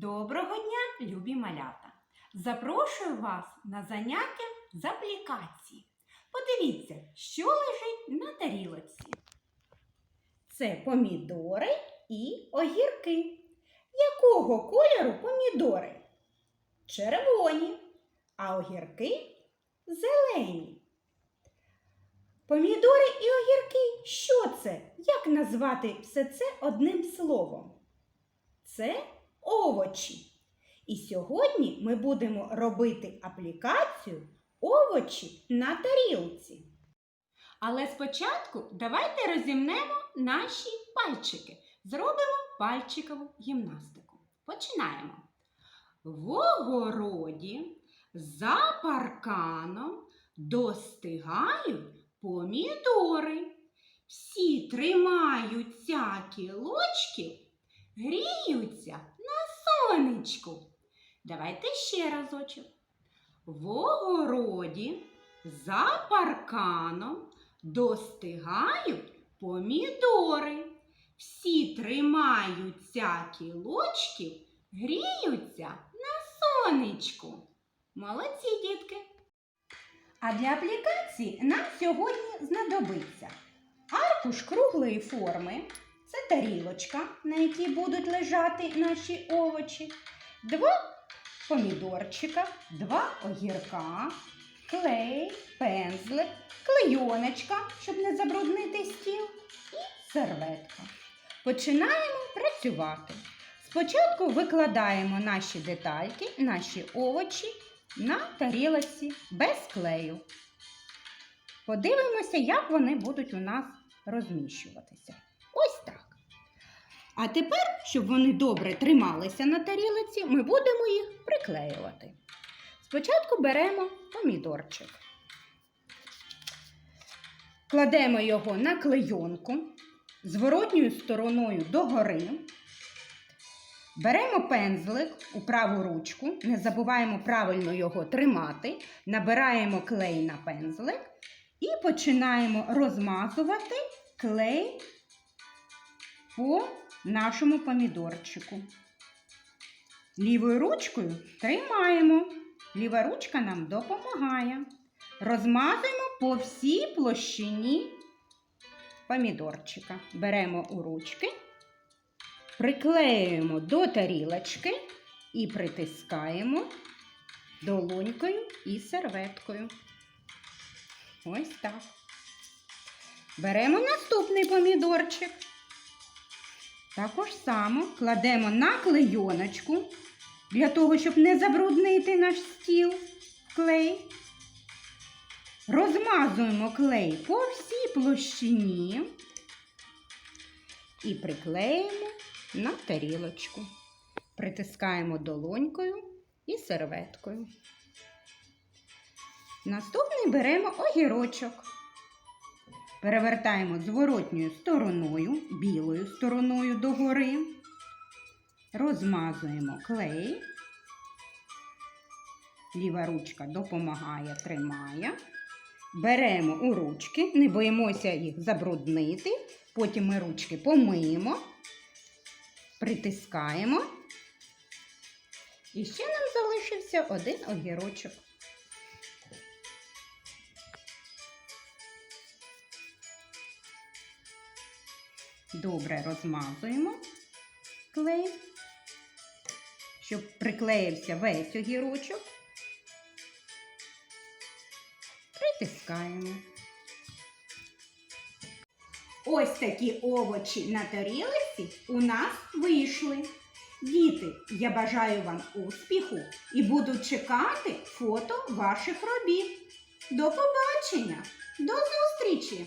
Доброго дня, любі малята! Запрошую вас на заняття з аплікації. Подивіться, що лежить на тарілочці. Це помідори і огірки. Якого кольору помідори? Червоні, а огірки зелені. Помідори і огірки що це? Як назвати все це одним словом? Це овочі. І сьогодні ми будемо робити аплікацію овочі на тарілці. Але спочатку давайте розімнемо наші пальчики. Зробимо пальчикову гімнастику. Починаємо. В огороді за парканом достигають помідори. Всі тримаються кілочків гріються сонечку. Давайте ще разочок. В огороді за парканом достигають помідори. Всі тримаються кілочків, гріються на сонечку. Молодці, дітки! А для аплікації нам сьогодні знадобиться аркуш круглої форми. Тарілочка, на якій будуть лежати наші овочі, два помідорчика, два огірка, клей, пензлик, клейоночка, щоб не забруднити стіл, і серветка. Починаємо працювати. Спочатку викладаємо наші детальки, наші овочі на тарілочці без клею. Подивимося, як вони будуть у нас розміщуватися. А тепер, щоб вони добре трималися на тарілиці, ми будемо їх приклеювати. Спочатку беремо помідорчик. Кладемо його на клейонку зворотньою стороною догори. Беремо пензлик у праву ручку, не забуваємо правильно його тримати, набираємо клей на пензлик і починаємо розмазувати клей по нашому помідорчику. Лівою ручкою тримаємо. Ліва ручка нам допомагає. Розмазуємо по всій площині помідорчика. Беремо у ручки, приклеюємо до тарілочки і притискаємо долонькою і серветкою. Ось так. Беремо наступний помідорчик. Також само кладемо на клейоночку для того, щоб не забруднити наш стіл клей. Розмазуємо клей по всій площині і приклеїмо на тарілочку. Притискаємо долонькою і серветкою. Наступний беремо огірочок. Перевертаємо зворотньою стороною, білою стороною догори. Розмазуємо клей. Ліва ручка допомагає, тримає. Беремо у ручки, не боїмося їх забруднити. Потім ми ручки помиємо, притискаємо. І ще нам залишився один огірочок. Добре розмазуємо клей, щоб приклеївся весь огірочок. Притискаємо. Ось такі овочі на тарілці у нас вийшли. Діти, я бажаю вам успіху і буду чекати фото ваших робіт. До побачення, до зустрічі!